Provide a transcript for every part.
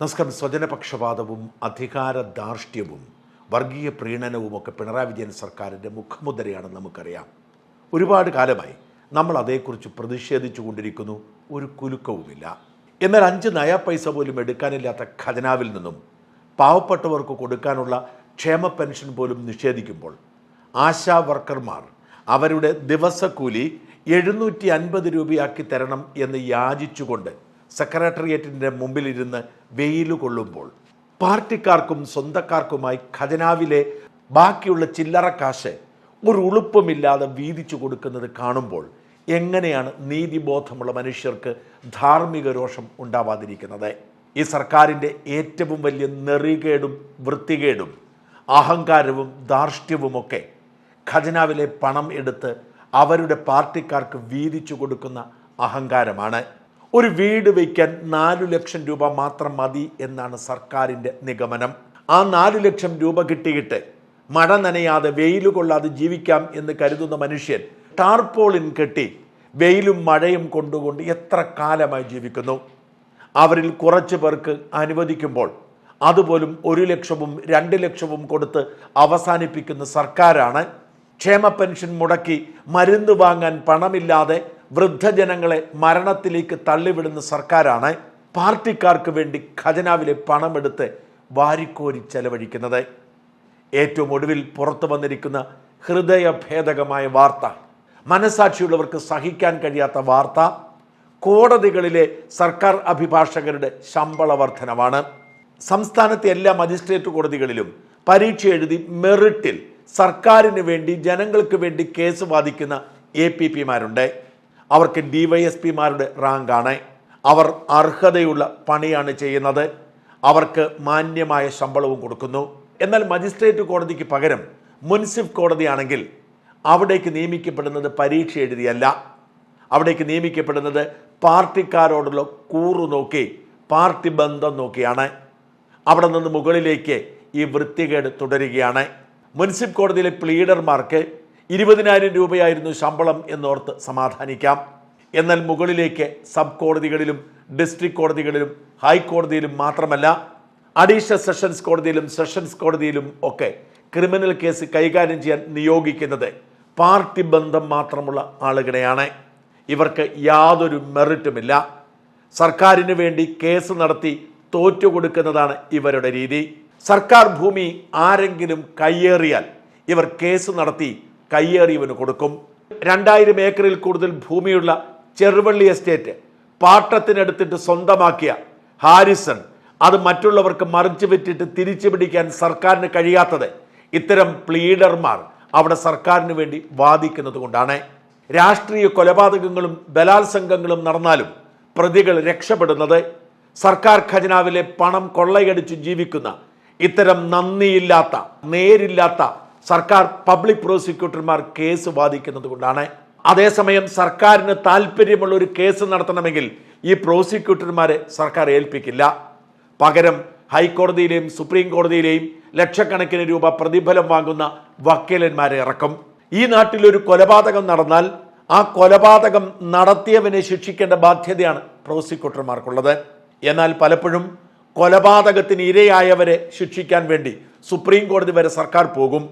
നമസ്കാരം. സ്വജനപക്ഷപാതവും അധികാര ധാർഷ്ട്യവും വർഗീയ പ്രീണനവുമൊക്കെ പിണറായി വിജയൻ സർക്കാരിന്റെ മുഖമുദ്രയാണെന്ന് നമുക്കറിയാം. ഒരുപാട് കാലമായി നമ്മൾ അതേക്കുറിച്ച് പ്രതിഷേധിച്ചു കൊണ്ടിരിക്കുന്നു. ഒരു കുലുക്കവുമില്ല. എന്നാൽ അഞ്ച് നയാ പൈസ പോലും എടുക്കാനില്ലാത്ത ഖജനാവിൽ നിന്നും പാവപ്പെട്ടവർക്ക് കൊടുക്കാനുള്ള ക്ഷേമ പെൻഷൻ പോലും നിഷേധിക്കുമ്പോൾ ആശാ വർക്കർമാർ അവരുടെ ദിവസക്കൂലി എഴുന്നൂറ്റി അൻപത് രൂപയാക്കി തരണം എന്ന് യാചിച്ചുകൊണ്ട് സെക്രട്ടേറിയറ്റിന്റെ മുമ്പിലിരുന്ന് വെയിൽ കൊള്ളുമ്പോൾ പാർട്ടിക്കാർക്കും സ്വന്തക്കാർക്കുമായി ഖജനാവിലെ ബാക്കിയുള്ള ചില്ലറ കാശ് ഒരു ഉളുപ്പമില്ലാതെ വീതിച്ചു കൊടുക്കുന്നത് കാണുമ്പോൾ എങ്ങനെയാണ് നീതിബോധമുള്ള മനുഷ്യർക്ക് ധാർമ്മിക രോഷം ഉണ്ടാവാതിരിക്കുന്നത്? ഈ സർക്കാരിന്റെ ഏറ്റവും വലിയ നെറികേടും വൃത്തികേടും അഹങ്കാരവും ധാർഷ്ട്യവുമൊക്കെ ഖജനാവിലെ പണം എടുത്ത് അവരുടെ പാർട്ടിക്കാർക്ക് വീതിച്ചു കൊടുക്കുന്ന അഹങ്കാരമാണ്. ഒരു വീട് വയ്ക്കാൻ നാലു ലക്ഷം രൂപ മാത്രം മതി എന്നാണ് സർക്കാരിന്റെ നിഗമനം. ആ നാലു ലക്ഷം രൂപ കിട്ടിയിട്ട് മഴ നനയാതെ വെയിൽ കൊള്ളാതെ ജീവിക്കാം എന്ന് കരുതുന്ന മനുഷ്യൻ ടാർപോളിൻ കെട്ടി വെയിലും മഴയും കൊണ്ടുകൊണ്ട് എത്ര കാലമായി ജീവിക്കുന്നു? അവരിൽ കുറച്ച് പേർക്ക് അനുവദിക്കുമ്പോൾ അതുപോലും ഒരു ലക്ഷവും രണ്ട് ലക്ഷവും കൊടുത്ത് അവസാനിപ്പിക്കുന്ന സർക്കാരാണ് ക്ഷേമ പെൻഷൻ മുടക്കി മരുന്ന് വാങ്ങാൻ പണമില്ലാതെ വൃദ്ധജനങ്ങളെ മരണത്തിലേക്ക് തള്ളിവിടുന്ന സർക്കാരാണ് പാർട്ടിക്കാർക്ക് വേണ്ടി ഖജനാവിലെ പണമെടുത്ത് വാരിക്കോരി ചെലവഴിക്കുന്നത്. ഏറ്റവും ഒടുവിൽ പുറത്തു വന്നിരിക്കുന്ന ഹൃദയഭേദകമായ വാർത്ത മനസാക്ഷിയുള്ളവർക്ക് സഹിക്കാൻ കഴിയാത്ത വാർത്ത കോടതികളിലെ സർക്കാർ അഭിഭാഷകരുടെ ശമ്പള വർധനവാണ് സംസ്ഥാനത്തെ എല്ലാ മജിസ്ട്രേറ്റ് കോടതികളിലും പരീക്ഷ എഴുതി മെറിറ്റിൽ സർക്കാരിന് വേണ്ടി ജനങ്ങൾക്ക് വേണ്ടി കേസ് വാദിക്കുന്ന എ പി പിമാരുണ്ട് അവർക്ക് ഡിവൈഎസ്പിമാരുടെ റാങ്കാണ്. അവർ അർഹതയുള്ള പണിയാണ് ചെയ്യുന്നത്. അവർക്ക് മാന്യമായ ശമ്പളവും കൊടുക്കുന്നു. എന്നാൽ മജിസ്ട്രേറ്റ് കോടതിക്ക് പകരം മുൻസിഫ് കോടതിയാണെങ്കിൽ അവിടേക്ക് നിയമിക്കപ്പെടുന്നത് പരീക്ഷ എഴുതിയല്ല. അവിടേക്ക് നിയമിക്കപ്പെടുന്നത് പാർട്ടിക്കാരോടുള്ള കൂറു നോക്കി പാർട്ടി ബന്ധം നോക്കിയാണ്. അവിടെ നിന്ന് മുകളിലേക്ക് ഈ വൃത്തികേട് തുടരുകയാണ്. മുനിസിപ്പൽ കോടതിയിലെ പ്ലീഡർമാർക്ക് ഇരുപതിനായിരം രൂപയായിരുന്നു ശമ്പളം എന്നോർത്ത് സമാധാനിക്കാം. എന്നാൽ മുകളിലേക്ക് സബ് കോടതികളിലും ഡിസ്ട്രിക്ട് കോടതികളിലും ഹൈക്കോടതിയിലും മാത്രമല്ല അഡീഷണൽ സെഷൻസ് കോടതിയിലും സെഷൻസ് കോടതിയിലും ഒക്കെ ക്രിമിനൽ കേസ് കൈകാര്യം ചെയ്യാൻ നിയോഗിക്കുന്നത് പാർട്ടി ബന്ധം മാത്രമുള്ള ആളുകളെയാണ്. ഇവർക്ക് യാതൊരു മെറിറ്റുമില്ല. സർക്കാരിന് വേണ്ടി കേസ് നടത്തി തോറ്റുകൊടുക്കുന്നതാണ് ഇവരുടെ രീതി. സർക്കാർ ഭൂമി ആരെങ്കിലും കയ്യേറിയാൽ ഇവർ കേസ് നടത്തി കയ്യേറിയവന് കൊടുക്കും. രണ്ടായിരം ഏക്കറിൽ കൂടുതൽ ഭൂമിയുള്ള ചെറുവള്ളി എസ്റ്റേറ്റ് പാട്ടത്തിനെടുത്തിട്ട് സ്വന്തമാക്കിയ ഹാരിസൺ അത് മറ്റുള്ളവർക്ക് മറിച്ചു വിറ്റിട്ട് തിരിച്ചു പിടിക്കാൻ സർക്കാരിന് കഴിയാത്തത് ഇത്തരം പ്ലീഡർമാർ അവിടെ സർക്കാരിന് വേണ്ടി വാദിക്കുന്നത് കൊണ്ടാണ്. രാഷ്ട്രീയ കൊലപാതകങ്ങളും ബലാത്സംഗങ്ങളും നടന്നാലും പ്രതികൾ രക്ഷപ്പെടുന്നത് സർക്കാർ ഖജനാവിലെ പണം കൊള്ളയടിച്ചു ജീവിക്കുന്ന ഇത്തരം നന്ദിയില്ലാത്ത നേരില്ലാത്ത സർക്കാർ പബ്ലിക് പ്രോസിക്യൂട്ടർമാർ കേസ് വാദിക്കുന്നത് കൊണ്ടാണ് അതേസമയം സർക്കാരിന് താല്പര്യമുള്ള ഒരു കേസ് നടത്തണമെങ്കിൽ ഈ പ്രോസിക്യൂട്ടർമാരെ സർക്കാർ ഏൽപ്പിക്കില്ല. പകരം ഹൈക്കോടതിയിലെയും സുപ്രീം കോടതിയിലെയും ലക്ഷക്കണക്കിന് രൂപ പ്രതിഫലം വാങ്ങുന്ന വക്കീലന്മാരെ ഇറക്കും. ഈ നാട്ടിൽ ഒരു കൊലപാതകം നടന്നാൽ ആ കൊലപാതകം നടത്തിയവനെ ശിക്ഷിക്കേണ്ട ബാധ്യതയാണ് പ്രോസിക്യൂട്ടർമാർക്കുള്ളത് എന്നാൽ പലപ്പോഴും കൊലപാതകത്തിന് ഇരയായവരെ ശിക്ഷിക്കാൻ വേണ്ടി സുപ്രീം കോടതി വരെ സർക്കാർ പോകും.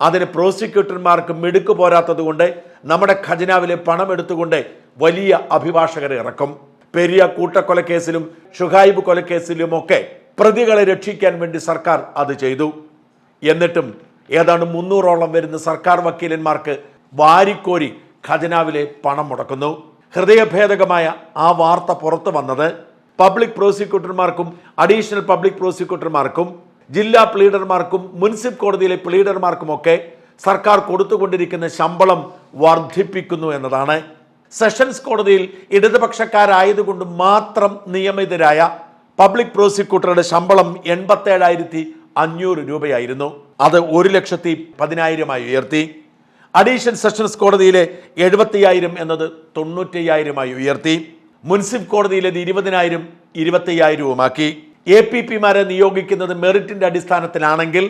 അതിന് പ്രോസിക്യൂട്ടർമാർക്ക് മിടുക്ക് പോരാത്തത് കൊണ്ട് നമ്മുടെ ഖജനാവിലെ പണം എടുത്തുകൊണ്ട് വലിയ അഭിഭാഷകരെ ഇറക്കും. പെരിയ കൂട്ടക്കൊലക്കേസിലും ഷുഹൈബ് കൊലക്കേസിലുമൊക്കെ പ്രതികളെ രക്ഷിക്കാൻ വേണ്ടി സർക്കാർ അത് ചെയ്തു. എന്നിട്ടും ഏതാണ്ട് മുന്നൂറോളം വരുന്ന സർക്കാർ വക്കീലന്മാർക്ക് വാരിക്കോരി ഖജനാവിലെ പണം മുടക്കുന്നു. ഹൃദയഭേദകമായ ആ വാർത്ത പുറത്തു വന്നത് പബ്ലിക് പ്രോസിക്യൂട്ടർമാർക്കും അഡീഷണൽ പബ്ലിക് പ്രോസിക്യൂട്ടർമാർക്കും ജില്ലാ പ്ലീഡർമാർക്കും മുനിസിപ്പ് കോടതിയിലെ പ്ലീഡർമാർക്കുമൊക്കെ സർക്കാർ കൊടുത്തുകൊണ്ടിരിക്കുന്ന ശമ്പളം വർദ്ധിപ്പിക്കുന്നു എന്നതാണ്. സെഷൻസ് കോടതിയിൽ ഇടതുപക്ഷക്കാരായതുകൊണ്ട് മാത്രം നിയമിതരായ പബ്ലിക് പ്രോസിക്യൂട്ടറുടെ ശമ്പളം എൺപത്തേഴായിരത്തി അഞ്ഞൂറ് രൂപയായിരുന്നു. അത് ഒരു ലക്ഷത്തി പതിനായിരമായി ഉയർത്തി. അഡീഷണൽ സെഷൻസ് കോടതിയിലെ എഴുപത്തിയായിരം എന്നത് തൊണ്ണൂറ്റയ്യായിരമായി ഉയർത്തി. മുനിസിപ്പൽ കോടതിയിലേത് ഇരുപതിനായിരം ഇരുപത്തയ്യായിരവുമാക്കി എ പി പിമാരെ നിയോഗിക്കുന്നത് മെറിറ്റിന്റെ അടിസ്ഥാനത്തിലാണെങ്കിൽ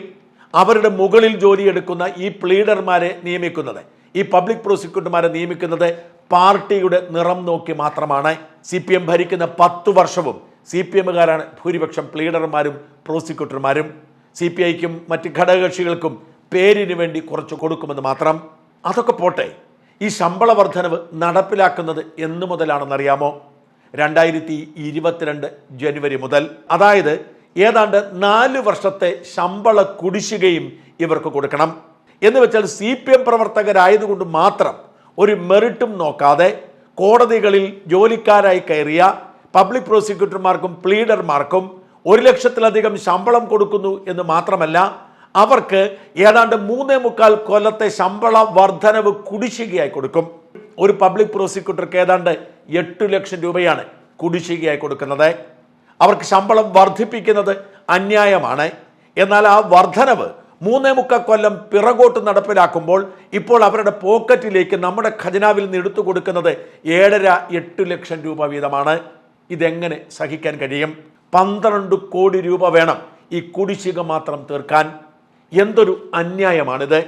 അവരുടെ മുകളിൽ ജോലിയെടുക്കുന്ന ഈ പ്ലീഡർമാരെ നിയമിക്കുന്നത് ഈ പബ്ലിക് പ്രോസിക്യൂട്ടർമാരെ നിയമിക്കുന്നത് പാർട്ടിയുടെ നിറം നോക്കി മാത്രമാണ്. സി പി എം ഭരിക്കുന്ന പത്തു വർഷവും സി പി എമ്മുകാരാണ് ഭൂരിപക്ഷം പ്ലീഡർമാരും പ്രോസിക്യൂട്ടർമാരും. സി പി ഐക്കും മറ്റ് ഘടകകക്ഷികൾക്കും പേരിന് വേണ്ടി കുറച്ച് കൊടുക്കുമെന്ന് മാത്രം. അതൊക്കെ പോട്ടെ ഈ ശമ്പള വർധനവ് നടപ്പിലാക്കുന്നത് എന്നു മുതലാണെന്നറിയാമോ? രണ്ടായിരത്തി ഇരുപത്തിരണ്ട് ജനുവരി മുതൽ. അതായത് ഏതാണ്ട് നാല് വർഷത്തെ ശമ്പള കുടിശ്ശികയും ഇവർക്ക് കൊടുക്കണം. എന്ന് വെച്ചാൽ സി പി എം പ്രവർത്തകരായതുകൊണ്ട് മാത്രം ഒരു മെറിറ്റും നോക്കാതെ കോടതികളിൽ ജോലിക്കാരായി കയറിയ പബ്ലിക് പ്രോസിക്യൂട്ടർമാർക്കും പ്ലീഡർമാർക്കും ഒരു ലക്ഷത്തിലധികം ശമ്പളം കൊടുക്കുന്നു എന്ന് മാത്രമല്ല അവർക്ക് ഏതാണ്ട് മൂന്നേ മുക്കാൽ കൊല്ലത്തെ ശമ്പള വർധനവ് കുടിശ്ശികയായി കൊടുക്കും. ഒരു പബ്ലിക് പ്രോസിക്യൂട്ടർക്ക് ഏതാണ്ട് എട്ട് ലക്ഷം രൂപയാണ് കുടിശ്ശികയായി കൊടുക്കുന്നത്. അവർക്ക് ശമ്പളം വർദ്ധിപ്പിക്കുന്നത് അന്യായമാണ്. എന്നാൽ ആ വർധനവ് മൂന്നേ മുക്കാൽ കൊല്ലം പിറകോട്ട് നടപ്പിലാക്കുമ്പോൾ ഇപ്പോൾ അവരുടെ പോക്കറ്റിലേക്ക് നമ്മുടെ ഖജനാവിൽ നിന്ന് എടുത്തു കൊടുക്കുന്നത് ഏഴര എട്ട് ലക്ഷം രൂപ വീതമാണ്. ഇതെങ്ങനെ സഹിക്കാൻ കഴിയും? പന്ത്രണ്ട് കോടി രൂപ വേണം ഈ കുടിശ്ശിക മാത്രം തീർക്കാൻ. എന്തൊരു അന്യായമാണിത്.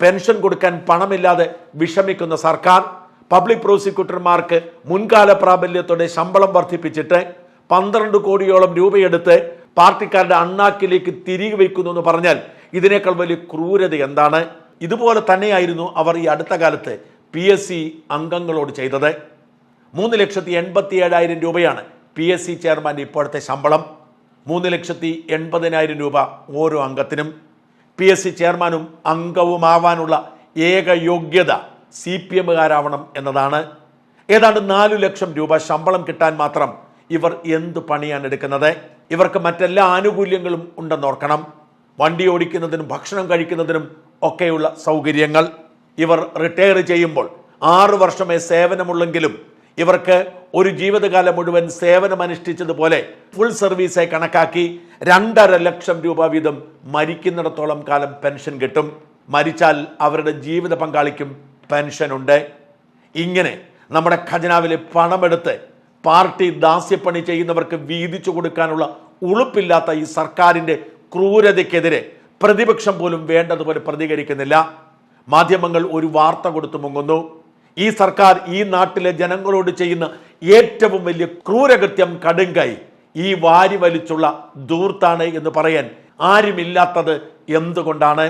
പെൻഷൻ കൊടുക്കാൻ പണമില്ലാതെ വിഷമിക്കുന്ന സർക്കാർ പബ്ലിക് പ്രോസിക്യൂട്ടർമാർക്ക് മുൻകാല പ്രാബല്യത്തോടെ ശമ്പളം വർദ്ധിപ്പിച്ചിട്ട് പന്ത്രണ്ട് കോടിയോളം രൂപയെടുത്ത് പാർട്ടിക്കാരുടെ അണ്ണാക്കിലേക്ക് തിരികെ വയ്ക്കുന്നു എന്ന് പറഞ്ഞാൽ ഇതിനേക്കാൾ വലിയ ക്രൂരത എന്താണ്? ഇതുപോലെ തന്നെയായിരുന്നു അവർ ഈ അടുത്ത കാലത്ത് പി എസ് സി അംഗങ്ങളോട് ചെയ്തത്. മൂന്ന് ലക്ഷത്തി എൺപത്തി ഏഴായിരം രൂപയാണ് പി എസ് സി ചെയർമാന്റെ ഇപ്പോഴത്തെ ശമ്പളം. മൂന്ന് ലക്ഷത്തി എൺപതിനായിരം രൂപ ഓരോ അംഗത്തിനും. പി എസ് സി ചെയർമാനും അംഗവുമാവാനുള്ള ഏക യോഗ്യത സി പി എമ്മുകാരാവണം എന്നതാണ്. ഏതാണ്ട് നാലു ലക്ഷം രൂപ ശമ്പളം കിട്ടാൻ മാത്രം ഇവർ എന്ത് പണിയാണ് എടുക്കുന്നത്? ഇവർക്ക് മറ്റെല്ലാ ആനുകൂല്യങ്ങളും ഉണ്ടെന്നോർക്കണം വണ്ടി ഓടിക്കുന്നതിനും ഭക്ഷണം കഴിക്കുന്നതിനും ഒക്കെയുള്ള സൗകര്യങ്ങൾ. ഇവർ റിട്ടയർ ചെയ്യുമ്പോൾ ആറു വർഷമേ സേവനമുള്ളെങ്കിലും ഇവർക്ക് ഒരു ജീവിതകാലം മുഴുവൻ സേവനമനുഷ്ഠിച്ചതുപോലെ ഫുൾ സർവീസായി കണക്കാക്കി രണ്ടര ലക്ഷം രൂപ വീതം മരിക്കുന്നിടത്തോളം കാലം പെൻഷൻ കിട്ടും. മരിച്ചാൽ അവരുടെ ജീവിത പങ്കാളിക്കും പെൻഷനുണ്ട്. ഇങ്ങനെ നമ്മുടെ ഖജനാവിലെ പണമെടുത്ത് പാർട്ടി ദാസ്യപ്പണി ചെയ്യുന്നവർക്ക് വീതിച്ചു കൊടുക്കാനുള്ള ഉളുപ്പില്ലാത്ത ഈ സർക്കാരിന്റെ ക്രൂരതയ്ക്കെതിരെ പ്രതിപക്ഷം പോലും വേണ്ടതുപോലെ പ്രതികരിക്കുന്നില്ല. മാധ്യമങ്ങൾ ഒരു വാർത്ത കൊടുത്തു മുങ്ങുന്നു. ഈ സർക്കാർ ഈ നാട്ടിലെ ജനങ്ങളോട് ചെയ്യുന്ന ഏറ്റവും വലിയ ക്രൂരകൃത്യം കടുങ്കൈ ഈ വാരി വലിച്ചുള്ള ദൂർത്താണ് എന്ന് പറയാൻ ആരുമില്ലാത്തത് എന്തുകൊണ്ടാണ്?